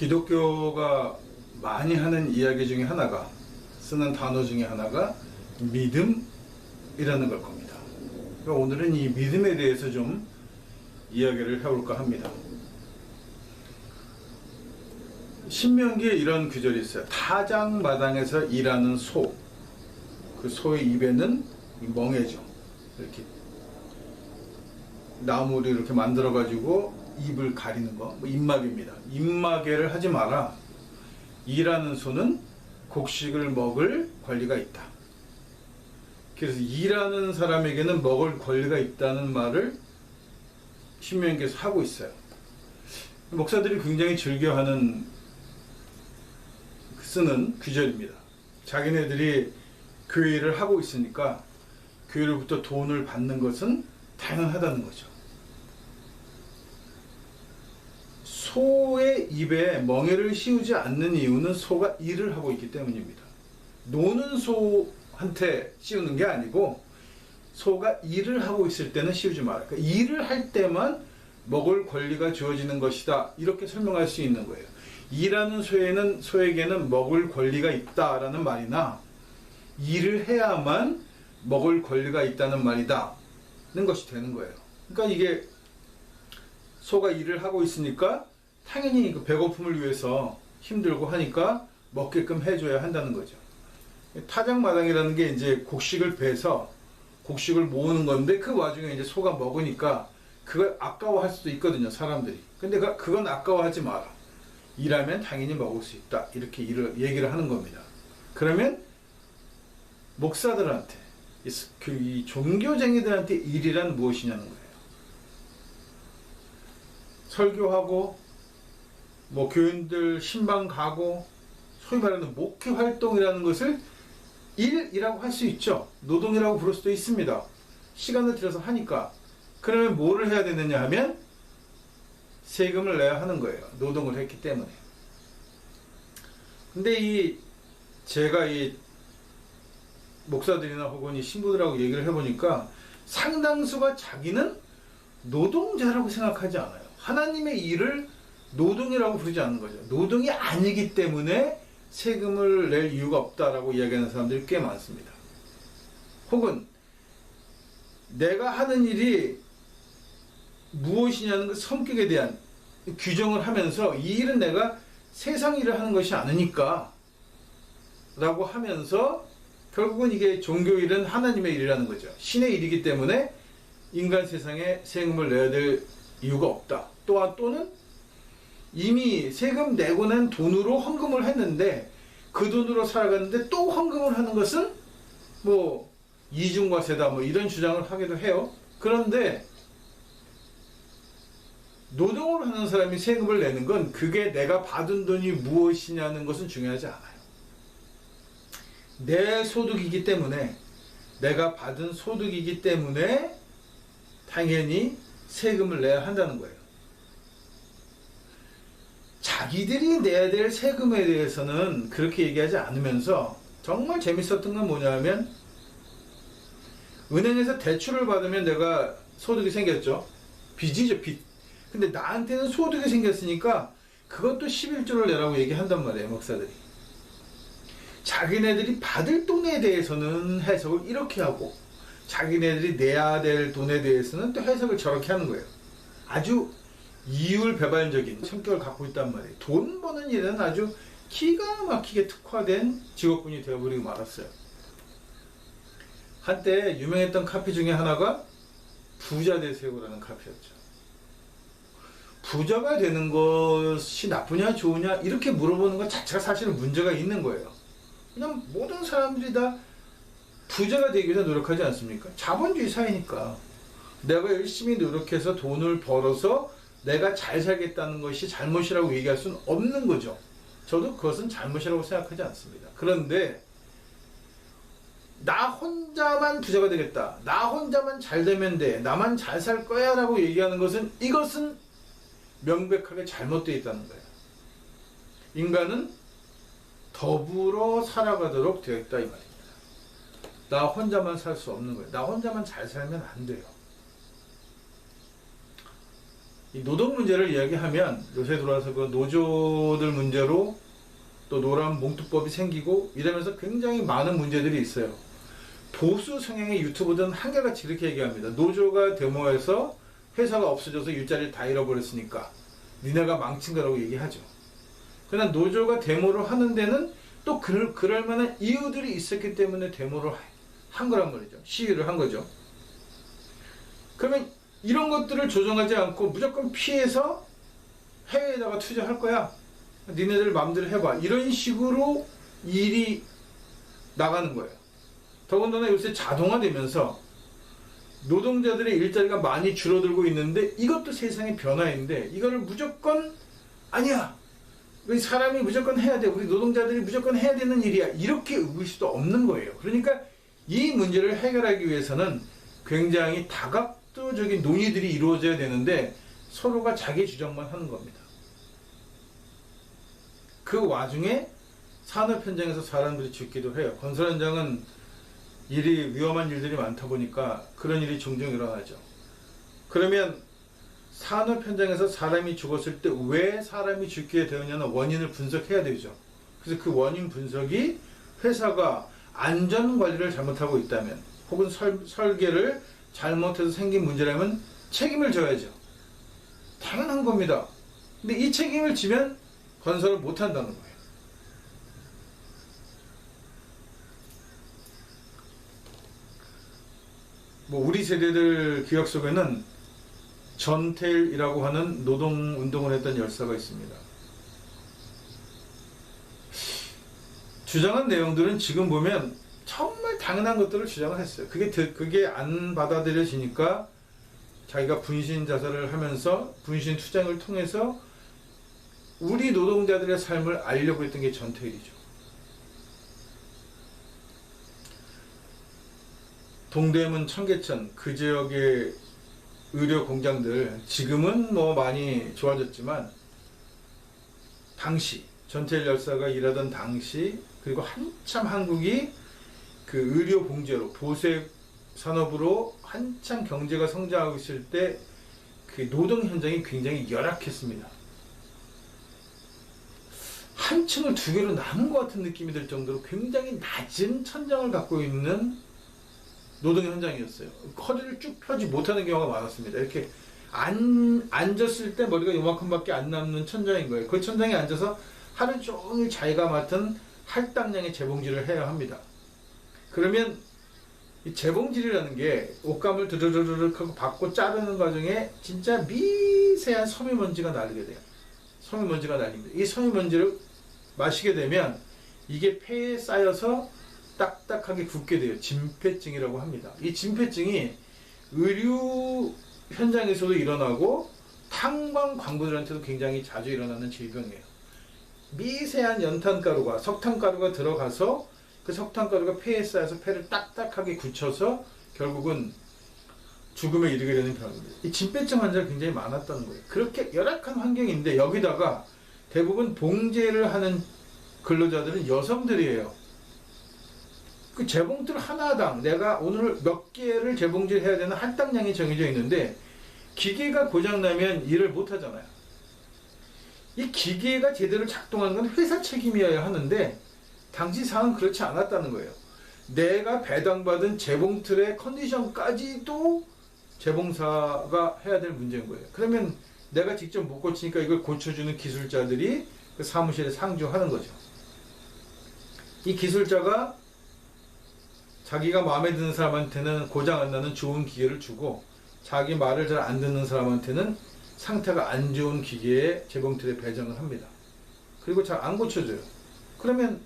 기독교가 많이 하는 이야기 중에 하나가 쓰는 단어 중에 하나가 믿음이라는 걸 겁니다. 그러니까 오늘은 이 믿음에 대해서 좀 이야기를 해볼까 합니다. 신명기에 이런 규절이 있어요. 타작마당에서 일하는 소. 그 소의 입에는 이 멍해죠. 이렇게 나무를 이렇게 만들어 가지고 입을 가리는 거, 뭐 입마개입니다. 입마개를 하지 마라. 일하는 소는 곡식을 먹을 권리가 있다. 그래서 일하는 사람에게는 먹을 권리가 있다는 말을 신명기에서 하고 있어요. 목사들이 굉장히 즐겨하는 쓰는 규절입니다. 자기네들이 교회 일을 하고 있으니까 교회로부터 돈을 받는 것은 당연하다는 거죠. 소의 입에 멍에를 씌우지 않는 이유는 소가 일을 하고 있기 때문입니다. 노는 소한테 씌우는 게 아니고 소가 일을 하고 있을 때는 씌우지 마라. 그러니까 일을 할 때만 먹을 권리가 주어지는 것이다. 이렇게 설명할 수 있는 거예요. 일하는 소에는 소에게는 먹을 권리가 있다라는 말이나 일을 해야만 먹을 권리가 있다는 말이다는 것이 되는 거예요. 그러니까 이게 소가 일을 하고 있으니까 당연히 그 배고픔을 위해서 힘들고 하니까 먹게끔 해줘야 한다는 거죠. 타작마당이라는 게 이제 곡식을 베서 곡식을 모으는 건데 그 와중에 이제 소가 먹으니까 그걸 아까워할 수도 있거든요, 사람들이. 근데 그- 그건 아까워하지 마라. 일하면 당연히 먹을 수 있다. 이렇게 일을, 얘기를 하는 겁니다. 그러면 목사들한테, 이, 스- 그, 이 종교쟁이들한테 일이란 무엇이냐는 거예요. 설교하고, 뭐 교인들 신방 가고, 소위 말하는 목회 활동이라는 것을 일이라고 할 수 있죠. 노동이라고 부를 수도 있습니다. 시간을 들여서 하니까. 그러면 뭐를 해야 되느냐 하면 세금을 내야 하는 거예요. 노동을 했기 때문에. 근데 이 제가 이 목사들이나 혹은 이 신부들하고 얘기를 해보니까 상당수가 자기는 노동자라고 생각하지 않아요. 하나님의 일을 노동이라고 부르지 않는 거죠. 노동이 아니기 때문에 세금을 낼 이유가 없다라고 이야기하는 사람들이 꽤 많습니다. 혹은 내가 하는 일이 무엇이냐는 그 성격에 대한 규정을 하면서 이 일은 내가 세상 일을 하는 것이 아니니까 라고 하면서 결국은 이게 종교 일은 하나님의 일이라는 거죠. 신의 일이기 때문에 인간 세상에 세금을 내야 될 이유가 없다. 또한 또는 이미 세금 내고 난 돈으로 헌금을 했는데 그 돈으로 살아갔는데 또 헌금을 하는 것은 뭐 이중과세다 뭐 이런 주장을 하기도 해요. 그런데 노동을 하는 사람이 세금을 내는 건 그게 내가 받은 돈이 무엇이냐는 것은 중요하지 않아요. 내 소득이기 때문에 내가 받은 소득이기 때문에 당연히 세금을 내야 한다는 거예요. 자기들이 내야 될 세금에 대해서는 그렇게 얘기하지 않으면서 정말 재밌었던 건 뭐냐면 은행에서 대출을 받으면 내가 소득이 생겼죠. 빚이죠, 빚. 근데 나한테는 소득이 생겼으니까 그것도 11조를 내라고 얘기한단 말이에요, 목사들이. 자기네들이 받을 돈에 대해서는 해석을 이렇게 하고 자기네들이 내야 될 돈에 대해서는 또 해석을 저렇게 하는 거예요. 아주 이율배반적인 성격을 갖고 있단 말이에요. 돈 버는 일은 아주 기가 막히게 특화된 직업군이 되어버리고 말았어요. 한때 유명했던 카페 중에 하나가 부자 되세요라는 카페였죠. 부자가 되는 것이 나쁘냐 좋으냐 이렇게 물어보는 것 자체가 사실은 문제가 있는 거예요. 그냥 모든 사람들이 다 부자가 되기 위해서 노력하지 않습니까? 자본주의 사회니까 내가 열심히 노력해서 돈을 벌어서 내가 잘 살겠다는 것이 잘못이라고 얘기할 수는 없는 거죠. 저도 그것은 잘못이라고 생각하지 않습니다. 그런데 나 혼자만 부자가 되겠다. 나 혼자만 잘 되면 돼. 나만 잘 살 거야. 라고 얘기하는 것은 이것은 명백하게 잘못되어 있다는 거예요. 인간은 더불어 살아가도록 되어 있다 이 말입니다. 나 혼자만 살 수 없는 거예요. 나 혼자만 잘 살면 안 돼요. 이 노동 문제를 이야기하면 요새 들어와서 그 노조들 문제로 또 노란 몽투법이 생기고 이러면서 굉장히 많은 문제들이 있어요. 보수 성향의 유튜버들은 한결같이 이렇게 얘기합니다. 노조가 데모해서 회사가 없어져서 일자리를 다 잃어버렸으니까 니네가 망친 거라고 얘기하죠. 그러나 노조가 데모를 하는 데는 또 그럴, 그럴 만한 이유들이 있었기 때문에 데모를 한 거란 말이죠. 시위를 한 거죠. 그러면 이런 것들을 조정하지 않고 무조건 피해서 해외에다가 투자할 거야. 니네들 마음대로 해봐. 이런 식으로 일이 나가는 거예요. 더군다나 요새 자동화되면서 노동자들의 일자리가 많이 줄어들고 있는데 이것도 세상의 변화인데 이거를 무조건 아니야. 우리 사람이 무조건 해야 돼. 우리 노동자들이 무조건 해야 되는 일이야. 이렇게 의을 수도 없는 거예요. 그러니까 이 문제를 해결하기 위해서는 굉장히 다각 도적인 논의들이 이루어져야 되는데 서로가 자기 주장만 하는 겁니다. 그 와중에 산업 현장에서 사람들이 죽기도 해요. 건설 현장은 일이 위험한 일들이 많다 보니까 그런 일이 종종 일어나죠. 그러면 산업 현장에서 사람이 죽었을 때 왜 사람이 죽게 되었냐는 원인을 분석해야 되죠. 그래서 그 원인 분석이 회사가 안전 관리를 잘못하고 있다면 혹은 설, 설계를 잘못해서 생긴 문제라면 책임을 져야죠. 당연한 겁니다. 근데 이 책임을 지면 건설을 못 한다는 거예요. 뭐 우리 세대들 기억 속에는 전태일이라고 하는 노동 운동을 했던 열사가 있습니다. 주장한 내용들은 지금 보면 정말 당연한 것들을 주장을 했어요. 그게 드- 그게 안 받아들여지니까 자기가 분신 자살을 하면서 분신 투쟁을 통해서 우리 노동자들의 삶을 알려고 했던 게 전태일이죠. 동대문, 청계천 그 지역의 의료 공장들 지금은 뭐 많이 좋아졌지만 당시 전태일 열사가 일하던 당시 그리고 한참 한국이 그 의료 봉제로 보색 산업으로 한참 경제가 성장하고 있을 때 그 노동 현장이 굉장히 열악했습니다. 한 층을 두 개로 나눈 것 같은 느낌이 들 정도로 굉장히 낮은 천장을 갖고 있는 노동 현장이었어요. 허리를 쭉 펴지 못하는 경우가 많았습니다. 이렇게 안, 앉았을 때 머리가 요만큼밖에 안 남는 천장인 거예요. 그 천장에 앉아서 하루 종일 자기가 맡은 할당량의 재봉질을 해야 합니다. 그러면 이 재봉질이라는 게 옷감을 드르르륵 하고 받고 자르는 과정에 진짜 미세한 섬유먼지가 날리게 돼요. 섬유먼지가 날립니다. 이 섬유먼지를 마시게 되면 이게 폐에 쌓여서 딱딱하게 굳게 돼요. 진폐증이라고 합니다. 이 진폐증이 의류 현장에서도 일어나고 탄광 광부들한테도 굉장히 자주 일어나는 질병이에요. 미세한 연탄가루가 석탄가루가 들어가서 그 석탄가루가 폐에 쌓여서 폐를 딱딱하게 굳혀서 결국은 죽음에 이르게 되는 병입니다. 이 진폐증 환자가 굉장히 많았다는 거예요. 그렇게 열악한 환경인데 여기다가 대부분 봉제를 하는 근로자들은 여성들이에요. 그 재봉틀 하나당 내가 오늘 몇 개를 재봉질 해야 되는 할당량이 정해져 있는데 기계가 고장나면 일을 못 하잖아요. 이 기계가 제대로 작동하는 건 회사 책임이어야 하는데 당시 상은 그렇지 않았다는 거예요. 내가 배당받은 재봉틀의 컨디션까지도 재봉사가 해야 될 문제인 거예요. 그러면 내가 직접 못 고치니까 이걸 고쳐주는 기술자들이 그 사무실에 상주하는 거죠. 이 기술자가 자기가 마음에 드는 사람한테는 고장 안 나는 좋은 기계를 주고 자기 말을 잘 안 듣는 사람한테는 상태가 안 좋은 기계에 재봉틀에 배정을 합니다. 그리고 잘 안 고쳐줘요. 그러면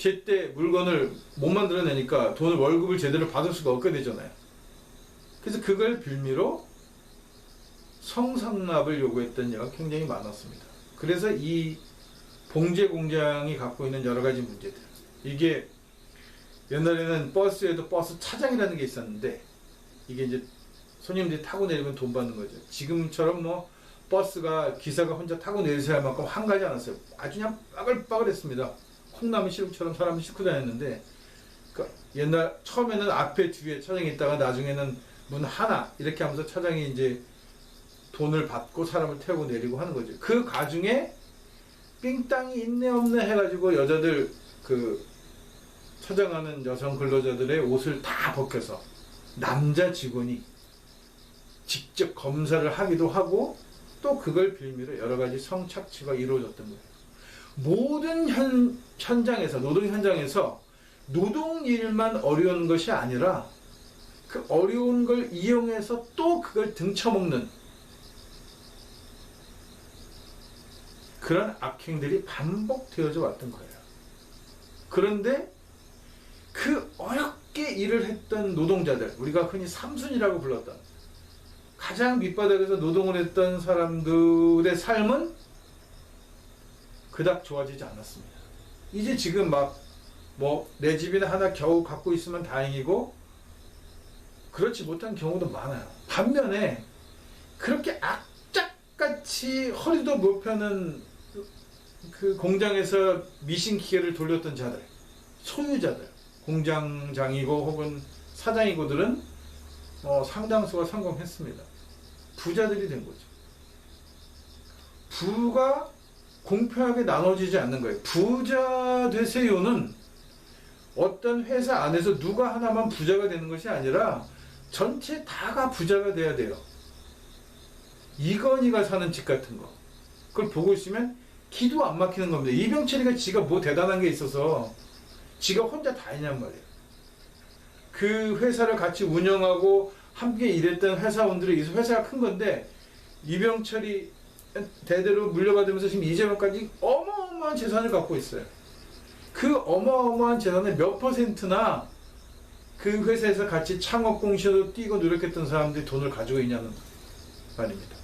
제때 물건을 못 만들어내니까 돈을 월급을 제대로 받을 수가 없게 되잖아요. 그래서 그걸 빌미로 성상납을 요구했던 예가 굉장히 많았습니다. 그래서 이 봉제 공장이 갖고 있는 여러 가지 문제들 이게 옛날에는 버스에도 버스 차장이라는 게 있었는데 이게 이제 손님들이 타고 내리면 돈 받는 거죠. 지금처럼 뭐 버스가 기사가 혼자 타고 내리셔야 할 만큼 한가지 않았어요. 아주 그냥 빠글빠글했습니다. 콩나물 시루처럼 사람을 싣고 다녔는데 그 옛날 처음에는 앞에 뒤에 차장이 있다가 나중에는 문 하나 이렇게 하면서 차장이 이제 돈을 받고 사람을 태우고 내리고 하는 거죠. 그 가중에 삥땅이 있네 없네 해가지고 여자들 그 처장하는 여성 근로자들의 옷을 다 벗겨서 남자 직원이 직접 검사를 하기도 하고 또 그걸 빌미로 여러 가지 성착취가 이루어졌던 거예요. 모든 현, 현장에서 노동 현장에서 노동 일만 어려운 것이 아니라 그 어려운 걸 이용해서 또 그걸 등쳐먹는 그런 악행들이 반복되어져 왔던 거예요. 그런데 그 어렵게 일을 했던 노동자들, 우리가 흔히 삼순이라고 불렀던 가장 밑바닥에서 노동을 했던 사람들의 삶은 그닥 좋아지지 않았습니다. 이제 지금 막 뭐 내 집이나 하나 겨우 갖고 있으면 다행이고 그렇지 못한 경우도 많아요. 반면에 그렇게 악착같이 허리도 못 펴는 그 공장에서 미신 기계를 돌렸던 자들, 소유자들, 공장장이고 혹은 사장이고들은 어, 상당수가 성공했습니다. 부자들이 된 거죠. 부가 공평하게 나눠지지 않는 거예요. 부자 되세요는 어떤 회사 안에서 누가 하나만 부자가 되는 것이 아니라 전체 다가 부자가 돼야 돼요. 이건희가 사는 집 같은 거. 그걸 보고 있으면 기도 안 막히는 겁니다. 이병철이가 지가 뭐 대단한 게 있어서 지가 혼자 다 했냔 말이에요. 그 회사를 같이 운영하고 함께 일했던 회사원들이 이 회사가 큰 건데 이병철이 대대로 물려받으면서 지금 이재명까지 어마어마한 재산을 갖고 있어요. 그 어마어마한 재산의 몇 퍼센트나 그 회사에서 같이 창업 공시로 뛰고 노력했던 사람들이 돈을 가지고 있냐는 말입니다.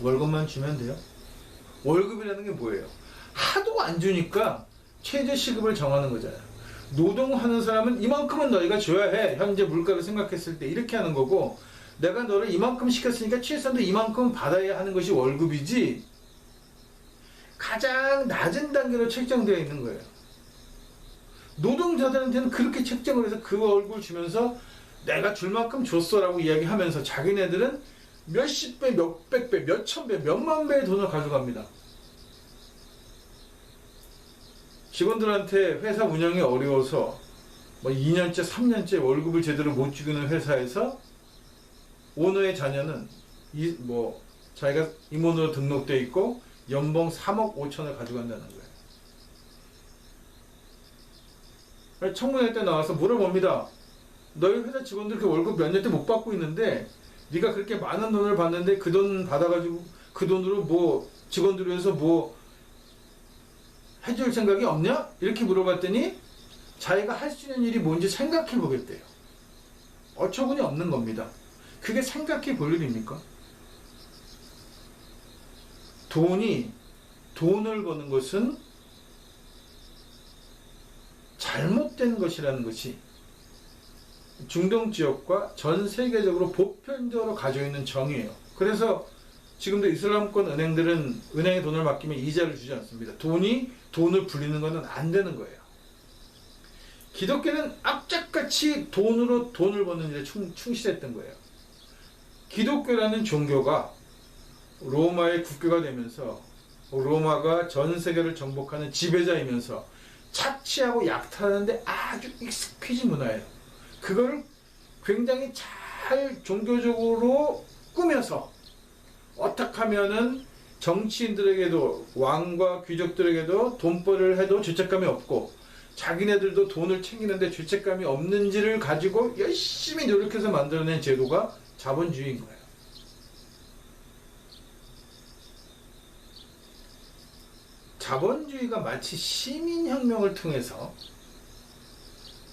월급만 주면 돼요? 월급이라는 게 뭐예요? 하도 안 주니까 최저 시급을 정하는 거잖아요. 노동하는 사람은 이만큼은 너희가 줘야 해. 현재 물가를 생각했을 때 이렇게 하는 거고 내가 너를 이만큼 시켰으니까 최소한도 이만큼 받아야 하는 것이 월급이지 가장 낮은 단계로 책정되어 있는 거예요. 노동자들한테는 그렇게 책정을 해서 그 월급을 주면서 내가 줄 만큼 줬어라고 이야기하면서 자기네들은 몇십 배, 몇백 배, 몇천 배, 몇만 배의 돈을 가져갑니다. 직원들한테 회사 운영이 어려워서 뭐 2년째, 3년째 월급을 제대로 못 주는 회사에서 오너의 자녀는 이, 뭐 자기가 임원으로 등록돼 있고 연봉 3억 5천을 가져간다는 거예요. 청문회 때 나와서 물어봅니다. 너희 회사 직원들 그 월급 몇 년째 못 받고 있는데 네가 그렇게 많은 돈을 받는데 그 돈 받아가지고 그 돈으로 뭐 직원들을 위해서 뭐 해줄 생각이 없냐? 이렇게 물어봤더니 자기가 할 수 있는 일이 뭔지 생각해 보겠대요. 어처구니 없는 겁니다. 그게 생각해 볼 일입니까? 돈이 돈을 버는 것은 잘못된 것이라는 것이 중동 지역과 전 세계적으로 보편적으로 가지고 있는 정의예요. 그래서 지금도 이슬람권 은행들은 은행에 돈을 맡기면 이자를 주지 않습니다. 돈이 돈을 불리는 것은 안 되는 거예요. 기독교는 악착같이 돈으로 돈을 버는 일에 충, 충실했던 거예요. 기독교라는 종교가 로마의 국교가 되면서 로마가 전 세계를 정복하는 지배자이면서 착취하고 약탈하는데 아주 익숙해진 문화예요. 그걸 굉장히 잘 종교적으로 꾸며서 어떻게 하면은 정치인들에게도 왕과 귀족들에게도 돈벌이를 해도 죄책감이 없고 자기네들도 돈을 챙기는데 죄책감이 없는지를 가지고 열심히 노력해서 만들어낸 제도가 자본주의인 거예요. 자본주의가 마치 시민혁명을 통해서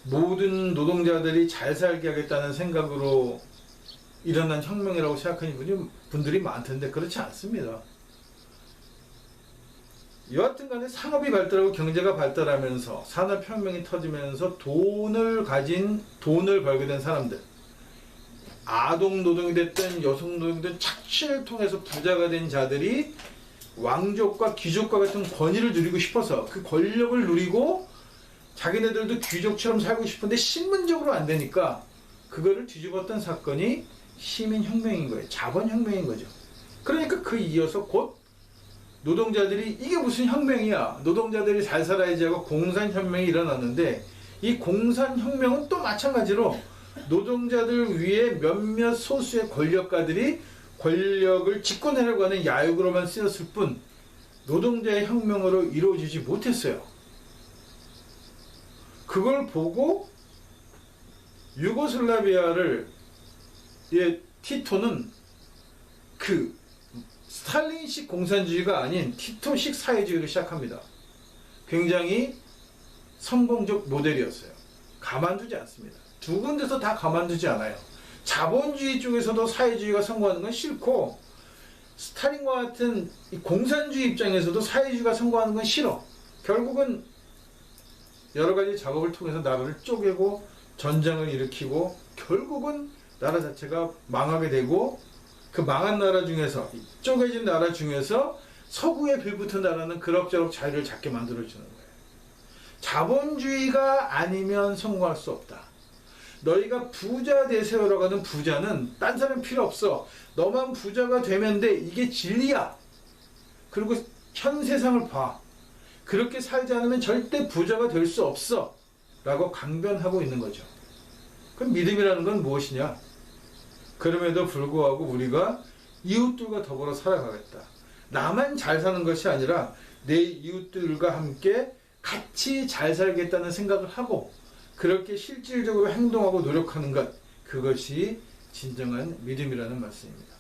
모든 노동자들이 잘 살게 하겠다는 생각으로 일어난 혁명이라고 생각하는 분이, 분들이 많던데 그렇지 않습니다. 여하튼 간에 산업이 발달하고 경제가 발달하면서 산업혁명이 터지면서 돈을 가진 돈을 벌게 된 사람들 아동 노동이 됐든 여성 노동이 됐든 착취를 통해서 부자가 된 자들이 왕족과 귀족과 같은 권위를 누리고 싶어서 그 권력을 누리고 자기네들도 귀족처럼 살고 싶은데 신분적으로 안 되니까 그거를 뒤집었던 사건이 시민혁명인 거예요. 자본혁명인 거죠. 그러니까 그 이어서 곧 노동자들이 이게 무슨 혁명이야. 노동자들이 잘 살아야지 하고 공산혁명이 일어났는데 이 공산혁명은 또 마찬가지로 노동자들 위에 몇몇 소수의 권력가들이 권력을 집권하려고 하는 야욕으로만 쓰였을 뿐 노동자의 혁명으로 이루어지지 못했어요. 그걸 보고 유고슬라비아를 예, 티토는 그 스탈린식 공산주의가 아닌 티토식 사회주의를 시작합니다. 굉장히 성공적 모델이었어요. 가만두지 않습니다. 두 군데서 다 가만두지 않아요. 자본주의 쪽에서도 사회주의가 성공하는 건 싫고 스탈린과 같은 이 공산주의 입장에서도 사회주의가 성공하는 건 싫어. 결국은 여러 가지 작업을 통해서 나라를 쪼개고 전쟁을 일으키고 결국은 나라 자체가 망하게 되고 그 망한 나라 중에서 이 쪼개진 나라 중에서 서구에 빌붙은 나라는 그럭저럭 자유를 잡게 만들어주는 거예요. 자본주의가 아니면 성공할 수 없다. 너희가 부자 되세요라고 하는 부자는 딴 사람 필요 없어. 너만 부자가 되면 돼. 이게 진리야. 그리고 현 세상을 봐. 그렇게 살지 않으면 절대 부자가 될 수 없어. 라고 강변하고 있는 거죠. 그럼 믿음이라는 건 무엇이냐? 그럼에도 불구하고 우리가 이웃들과 더불어 살아가겠다. 나만 잘 사는 것이 아니라 내 이웃들과 함께 같이 잘 살겠다는 생각을 하고 그렇게 실질적으로 행동하고 노력하는 것 그것이 진정한 믿음이라는 말씀입니다.